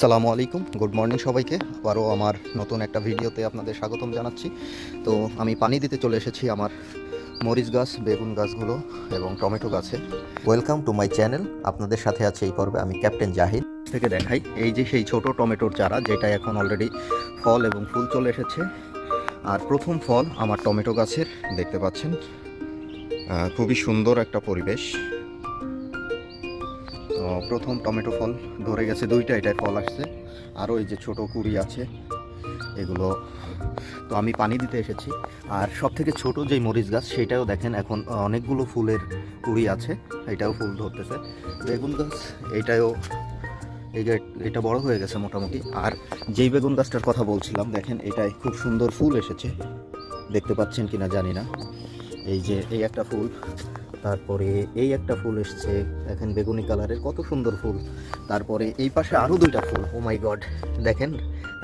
সালামু আলাইকুম, good morning সবাইকে। আবারও আমার নতুন একটা ভিডিওতে আপনাদের স্বাগতম জানাচ্ছি। তো আমি পানি দিতে চলে এসেছি আমার মরিচ গাছ, বেগুন গাছগুলো এবং টমেটো গাছে। ওয়েলকাম টু মাই চ্যানেল আপনাদের সাথে আছে এই পর্বে আমি ক্যাপ্টেন জাহিদ। থেকে দেখাই, এই যে সেই ছোট টমেটোর চারা যেটা এখন অলরেডি ফল এবং ফুল চলে এসেছে। আর প্রথম ফল আমার টমেটো গাছের, দেখতে পাচ্ছেন। খুবই সুন্দর একটা পরিবেশ। তো প্রথম টমেটো ফল ধরে গেছে দুইটা এটায় ফল আসছে। আরও এই যে ছোট কুড়ি আছে, এগুলো, তো আমি পানি দিতে এসেছি। আর সব থেকে ছোট যে মরিচ গাছ, সেটাও দেখেন এখন অনেকগুলো ফুলের কুড়ি আছে, এটাও ফুল ধরতেছে। বেগুন গাছ এটাও এটা বড় হয়ে গেছে মোটামুটি। আর যেই বেগুন গাছটার কথা বলছিলাম, দেখেন এটাই খুব সুন্দর ফুল এসেছে। দেখতে পাচ্ছেন কিনা জানি না। এই যে, এই একটা ফুল তারপরে এই একটা ফুল এসছে, দেখেন বেগুনি কালারের কত সুন্দর ফুল। তারপরে এই পাশে আরও দুইটা ফুল ও মাই গড দেখেন,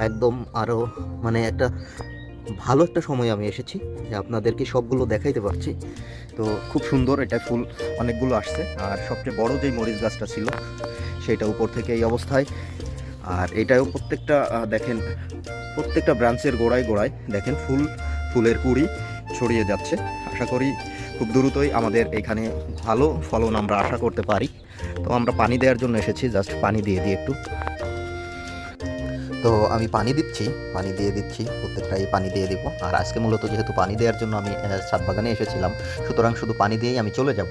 একদম আরও মানে একটা ভালো একটা সময় আমি এসেছি, যে আপনাদেরকে সবগুলো দেখাইতে পারছি। তো খুব সুন্দর এটা ফুল, অনেকগুলো আসছে, আর সবচেয়ে বড় যেই মরিচ গাছটা ছিল, সেটা উপর থেকে এই অবস্থায়। আর এটাও প্রত্যেকটা দেখেন, প্রত্যেকটা ব্রাঞ্চের গোড়ায় গোড়ায়, দেখেন ফুল, ফুলের কুড়ি ছড়িয়ে যাচ্ছে। আশা করি খুব দ্রুতই আমাদের এখানে ভালো ফলন আমরা আশা করতে পারি। তো আমরা পানি দেওয়ার জন্য এসেছি, জাস্ট পানি দিয়ে দিই একটু। তো আমি পানি দিচ্ছি, পানি দিয়ে দিচ্ছি, প্রত্যেকটাই পানি দিয়ে দিব। আর আজকে মূলত যেহেতু পানি দেওয়ার জন্য আমি ছাদ বাগানে এসেছিলাম, সুতরাং শুধু পানি দিয়েই আমি চলে যাব।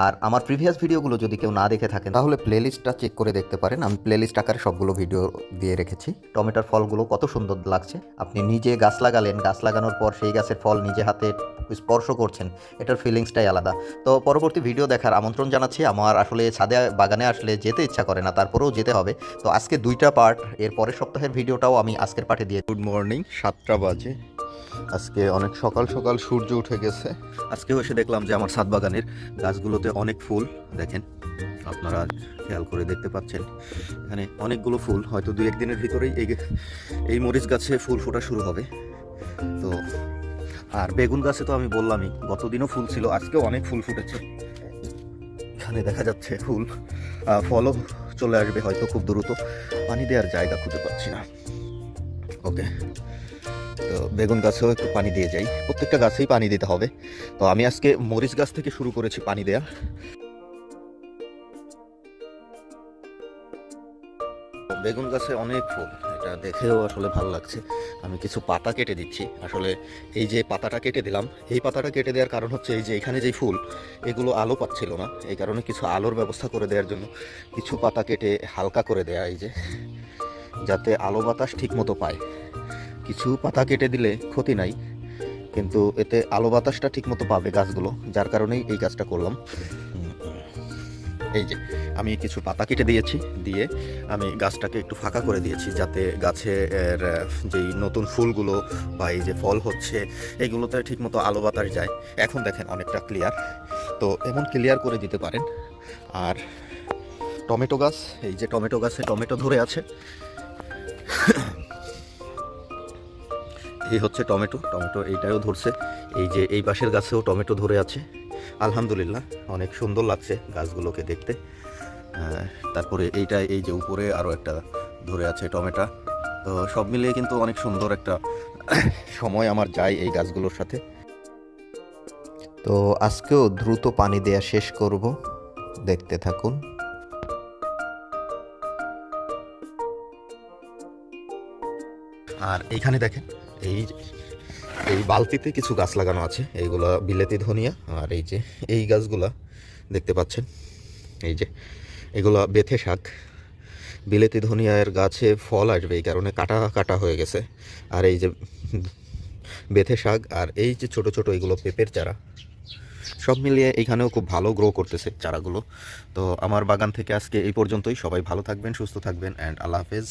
আর আমার প্রিভিয়াস ভিডিওগুলো যদি কেউ না দেখে থাকেন, তাহলে প্লেলিস্টটা চেক করে দেখতে পারেন। আমি প্লেলিস্ট আকারে সবগুলো ভিডিও দিয়ে রেখেছি। টমেটোর ফলগুলো কত সুন্দর লাগছে। আপনি নিজে গাছ লাগালেন, গাছ লাগানোর পর সেই গাছের ফল নিজে হাতে স্পর্শ করছেন, এটার ফিলিংসটাই আলাদা। তো পরবর্তী ভিডিও দেখার আমন্ত্রণ জানাচ্ছি। আমার আসলে ছাদে, বাগানে আসলে যেতে ইচ্ছা করে না, তারপরেও যেতে হবে। তো আজকে দুইটা পার্ট এর পরের সপ্তাহের ভিডিওটাও আমি আজকের পার্টে দিয়ে গুড মর্নিং সাতটা বাজে। আজকে অনেক সকাল সকাল সূর্য উঠে গেছে। আজকেও এসে দেখলাম যে আমার ছাদ বাগানের গাছগুলোতে অনেক ফুল দেখেন আপনারা খেয়াল করে দেখতে পাচ্ছেন। এখানে অনেকগুলো ফুল হয়তো দু একদিনের ভিতরেই এই এই মরিচ গাছে ফুল ফোটা শুরু হবে। তো আর বেগুন গাছে তো আমি বললামই গতদিনও ফুল ছিল আজকেও অনেক ফুল ফুটেছে। এখানে দেখা যাচ্ছে ফুল ফলও চলে আসবে হয়তো খুব দ্রুত। পানি দেওয়ার জায়গা খুঁজে পাচ্ছি না। ওকে। তো বেগুন গাছেও একটু পানি দিয়ে যাই। প্রত্যেকটা গাছেই পানি দিতে হবে। তো আমি আজকে মরিচ গাছ থেকে শুরু করেছি পানি দেওয়া বেগুন গাছে অনেক ফুল। এটা দেখেও আসলে ভালো লাগছে। আমি কিছু পাতা কেটে দিচ্ছি। আসলে এই যে পাতাটা কেটে দিলাম, এই পাতাটা কেটে দেওয়ার কারণ হচ্ছে এই যে এখানে যেই ফুল, এগুলো আলো পাচ্ছিল না। এই কারণে কিছু আলোর ব্যবস্থা করে দেওয়ার জন্য কিছু পাতা কেটে হালকা করে দেয়া এই যে, যাতে আলো বাতাস ঠিক মতো পায়। কিছু পাতা কেটে দিলে ক্ষতি নাই, কিন্তু এতে আলো বাতাসটা ঠিক মতো পাবে গাছগুলো, যার কারণেই এই কাজটা করলাম। এই যে, আমি কিছু পাতা কেটে দিয়েছি, দিয়ে আমি গাছটাকে একটু ফাঁকা করে দিয়েছি যাতে গাছের যেই নতুন ফুলগুলো বা এই যে ফল হচ্ছে, এগুলোতে ঠিকমতো আলো বাতাস যায়। এখন দেখেন অনেকটা ক্লিয়ার তো এমন ক্লিয়ার করে দিতে পারেন। আর টমেটো গাছ, এই যে টমেটো গাছে টমেটো ধরে আছে। এই হচ্ছে টমেটো টমেটো এইটাও ধরছে। এই যে এই পাশের গাছেও টমেটো ধরে আছে। আলহামদুলিল্লাহ, অনেক সুন্দর লাগছে গাছগুলোকে দেখতে। তারপরে এইটা এই যে উপরে আরও একটা ধরে আছে টমেটা। তো সব মিলিয়ে কিন্তু অনেক সুন্দর একটা সময় আমার যায় এই গাছগুলোর সাথে। তো আজকেও দ্রুত পানি দেয়া শেষ করব। দেখতে থাকুন। আর এইখানে দেখেন, এই এই বালতিতে কিছু গাছ লাগানো আছে। এইগুলো বিলেতি ধনিয়া আর এই যে, এই গাছগুলা দেখতে পাচ্ছেন। এই যে, এগুলা বেথে শাক। বিলেতি ধনিয়ার গাছে ফল আসবে এই কারণে কাটা কাটা হয়ে গেছে। আর এই যে, বেথে শাক আর এই যে ছোট ছোট এগুলো পেঁপের চারা, সব মিলিয়ে এইখানেও খুব ভালো গ্রো করতেছে চারাগুলো। তো আমার বাগান থেকে আজকে এই পর্যন্তই। সবাই ভালো থাকবেন, সুস্থ থাকবেন অ্যান্ড আল্লাহ হাফেজ।